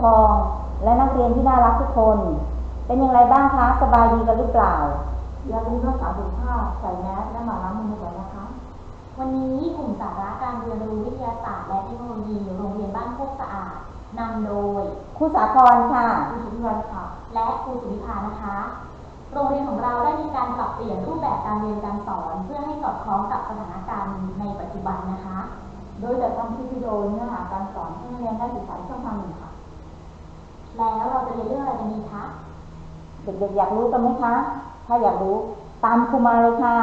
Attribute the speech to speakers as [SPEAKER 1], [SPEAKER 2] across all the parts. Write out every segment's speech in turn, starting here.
[SPEAKER 1] ครอง และนักเรียนที่น่ารักทุกคน เป็นอย่างไรบ้างคะสบายดีกันหรือเปล่า
[SPEAKER 2] อย่าลืมรักษาสุขภาพใส่แมสและหมั่นล้างมือบ่อยๆนะคะ
[SPEAKER 3] วันนี้กลุ่มสาระการเรียนรู้วิทยาศาสตร์และเทคโนโลยีโรงเรียนบ้านโคกสะอาดนำโดย
[SPEAKER 1] ครูสาครค่ะ
[SPEAKER 2] คุณสุธิวันค่ะ
[SPEAKER 3] และครูสุวิภานะคะ โรงเรียนของเราได้มีการปรับเปลี่ยนรูปแบบการเรียนการสอน เพื่อให้สอดคล้องกับสถานการณ์ในปัจจุบันนะคะ
[SPEAKER 2] โดยจัดทำคลิปวิดีโอเนื้อหาการสอนให้นักเรียนได้ศึกษาช่องทางหนึ่งค่ะ
[SPEAKER 3] แล้วเราจะเรียนเรื่องอะไรกันดีคะ
[SPEAKER 1] เด็กๆอยากรู้กันไหมคะ ถ้าอยากรู้ตามครูมาเลยค่ะ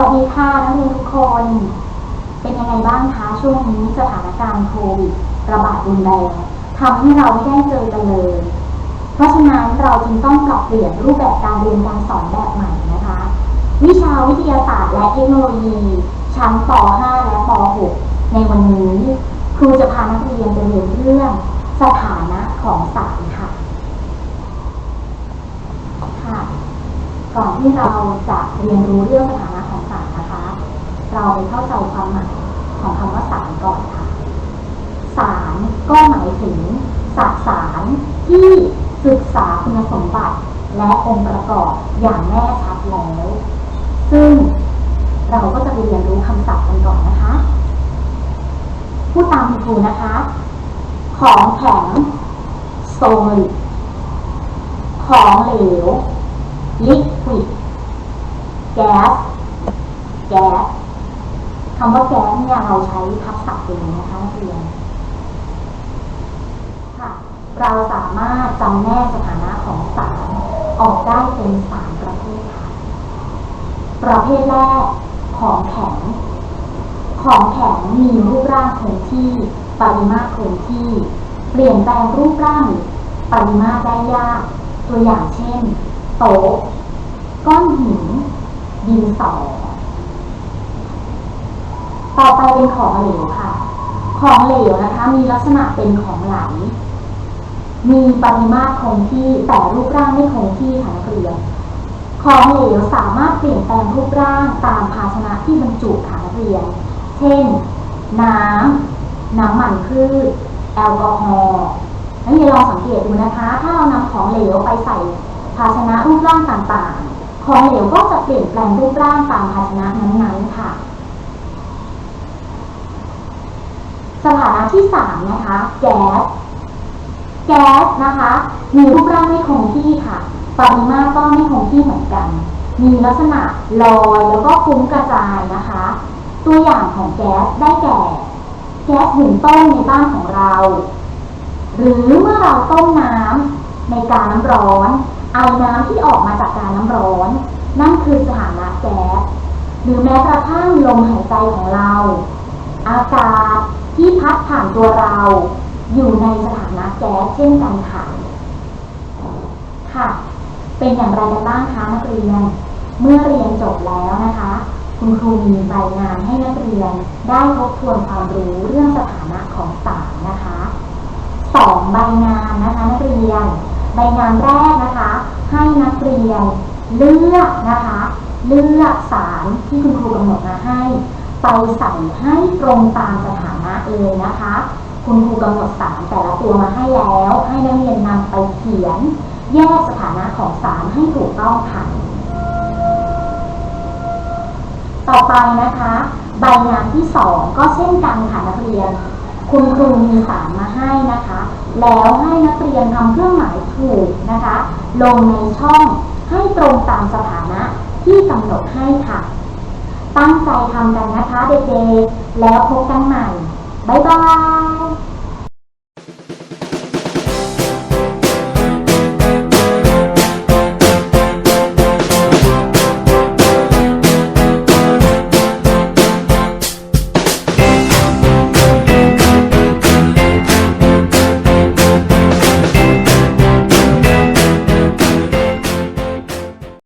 [SPEAKER 3] วัสดีค่ะนักเรียนทุกคน เป็นยังไงบ้างคะช่วงนี้สถานการณ์โควิดระบาดรุนแรงทำให้เราไม่ได้เจอกันเลย เพราะฉะนั้นเราจึงต้องปรับเปลี่ยนรูปแบบการเรียนการสอนแบบใหม่นะคะ วิชาวิทยาศาสตร์และเทคโนโลยีชั้นป .5 และป .6 ในวันนี้ ครูจะพานักเรียนไปเรียนเรื่องสถานะของสารค่ะค่ะ ก่อนที่เราจะเรียนรู้เรื่องสถานะของสารนะคะ เราไปเข้าใจความหมายของคำว่าสารก่อนค่ะ สารก็หมายถึงสสารที่ศึกษาคุณสมบัติและองค์ประกอบอย่างแน่ชัดแล้ว ซึ่งเราก็จะไปเรียนรู้คำศัพท์กันก่อนนะคะ พูดตามคุณครูนะคะ ของแข็ง solid ของเหลว liquid แก๊สแก๊ส คำว่าแก๊สเนี่ยเราใช้ทับศัพท์เองนะคะนักเรียนค่ะ เราสามารถจำแนกสถานะของสารออกได้เป็นสามประเภทค่ะ ประเภทแรกของแข็ง ของแข็งมีรูปร่างคงที่ ปริมาตรคงที่ เปลี่ยนแปลงรูปร่างปริมาตรได้ยาก ตัวอย่างเช่น โต๊ะก้อนหินดินสอ ต่อไปเป็นของเหลวค่ะ ของเหลวนะคะ มีลักษณะเป็นของไหล มีปริมาตรคงที่แต่รูปร่างไม่คงที่ค่ะนักเรียน ของเหลวสามารถเปลี่ยนแปลงรูปร่างตามภาชนะที่บรรจุค่ะนักเรียน เช่น น้ำ น้ำมันพืช แอลกอฮอล์นักเรียนลองสังเกตดูนะคะ ถ้าเรานำของเหลวไปใส่ภาชนะรูปร่างต่างๆ ของเหลวก็จะเปลี่ยนแปลงรูปร่างตามภาชนะนั้นๆค่ะ สถานะที่สามนะคะแก๊สแก๊สนะคะ มีรูปร่างไม่คงที่ค่ะ ปริมาตรก็ไม่คงที่เหมือนกัน มีลักษณะลอยแล้วก็ฟุ้งกระจายนะคะ ตัวอย่างของแก๊สได้แก่ แก๊สหุงต้มในบ้านของเรา หรือเมื่อเราต้มน้ำในกาน้ำร้อนไอน้ำที่ออกมาจากกาน้ำร้อน นั่นคือสถานะแก๊สหรือแม้กระทั่งลมหายใจของเรา อากาศ ที่พัดผ่านตัวเราอยู่ในสถานะแก๊สเช่นกันค่ะ ค่ะ เป็นอย่างไรกันบ้างคะนักเรียน เมื่อเรียนจบแล้วนะคะ คุณครูมีใบงานให้นักเรียนได้ทบทวนความรู้เรื่องสถานะของสารนะคะสองใบงานนะคะนักเรียน ใบงานแรกนะคะ ให้นักเรียนเลือกนะคะ เลือกสารที่คุณครูกำหนดมาให้ ไปใส่ให้ตรงตามสถานะเลยนะคะ คุณครูกำหนดสารแต่ละตัวมาให้แล้ว ให้นักเรียนนำไปเขียน แยกสถานะของสารให้ถูกต้องค่ะ ต่อไปนะคะ ใบงานที่สองก็เช่นกันค่ะนักเรียน คุณครูมีสารมาให้นะคะ แล้วให้นักเรียนทำเครื่องหมายถูกนะคะ ลงในช่องให้ตรงตามสถานะที่กำหนดให้ค่ะ ตั้งใจทำกันนะคะเด็กๆแล้วพบกันใหม่ บ๊ายบาย